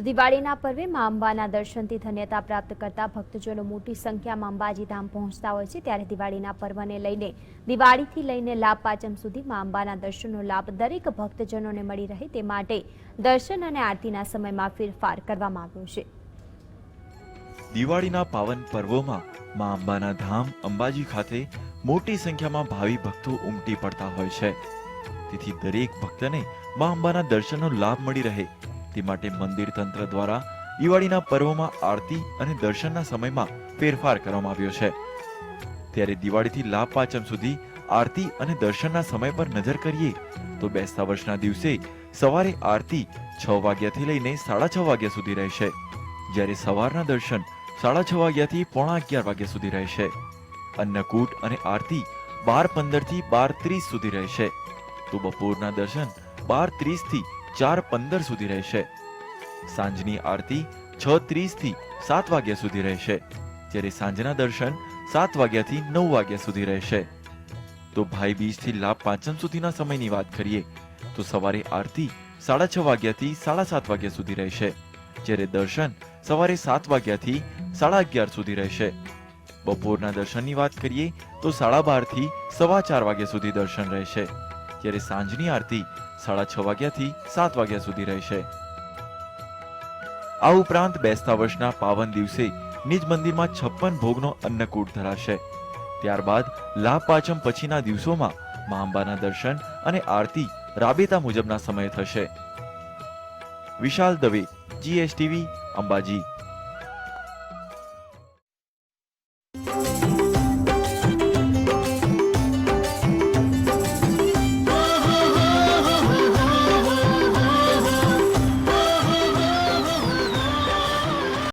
તો દિવાળીના પર્વે મા અંબાના દર્શનથી ધન્યતા પ્રાપ્ત કરતા ભક્તજનો મોટી સંખ્યામાં અંબાજી ધામ પહોંચતા હોય છે. ત્યારે દિવાળીના પર્વને લઈને, દિવાળીથી લઈને લાભ પાંચમ સુધી મા અંબાના દર્શનનો લાભ દરેક ભક્તજનોને મળી રહે તે માટે દર્શન અને આરતીના સમયમાં ફેરફાર કરવામાં આવ્યો છે. દિવાળીના પાવન પર્વોમાં મા અંબાના ધામ, અંબાજી ખાતે મોટી સંખ્યામાં ભાવિ ભક્તો ઉમટી પડતા હોય છે. તેથી દરેક ભક્તને મા અંબાના દર્શનનો લાભ મળી રહે તે માટે મંદિર તંત્ર દ્વારા દિવાળીના પર્વમાં આરતી અને દર્શનના સમયમાં ફેરફાર કરવામાં આવ્યો છે. ત્યારે દિવાળીથી લાભ પાંચમ સુધી આરતી અને દર્શનના સમય પર નજર કરીએ, તો બેસતા વર્ષના દિવસે સવારે આરતી છ વાગ્યાથી લઈને સાડા છ વાગ્યા સુધી રહેશે. જ્યારે સવારના દર્શન સાડા છ વાગ્યાથી પોણા અગિયાર વાગ્યા સુધી રહેશે. અન્નકૂટ અને આરતી બાર પંદરથી બાર ત્રીસ સુધી રહેશે. તો બપોરના દર્શન બાર ત્રીસથી ચાર પંદર સુધી રહેશે. સાંજની આરતી છ ત્રીસથી સાત વાગ્યા સુધી રહેશે. જ્યારે સાંજના દર્શન સાત વાગ્યાથી નવ વાગ્યા સુધી રહેશે. તો ભાઈ બીજથી લાભ પાંચમ સુધીના સમયની વાત કરીએ, તો સવારે આરતી સાડા છ વાગ્યાથી સાડા સાત વાગ્યા સુધી રહેશે. જ્યારે દર્શન સવારે સાત વાગ્યાથી સાડા અગિયાર સુધી રહેશે. બપોરના દર્શનની વાત કરીએ, તો સાડા બારથી સવા ચાર વાગ્યા સુધી દર્શન રહેશે. જ્યારે સાંજની આરતી સાડા છ વાગ્યાથી સાત વાગ્યા સુધી રહેશે. આ ઉપરાંત બેસતા વર્ષના પાવન દિવસે નિજ મંદિરમાં છપ્પન ભોગનો અન્નકૂટ ધરાશે. ત્યારબાદ લાભ પાંચમ પછીના દિવસોમાં મા અંબાના દર્શન અને આરતી રાબેતા મુજબના સમયે થશે. વિશાલ દવે, જીએસટીવી, અંબાજી.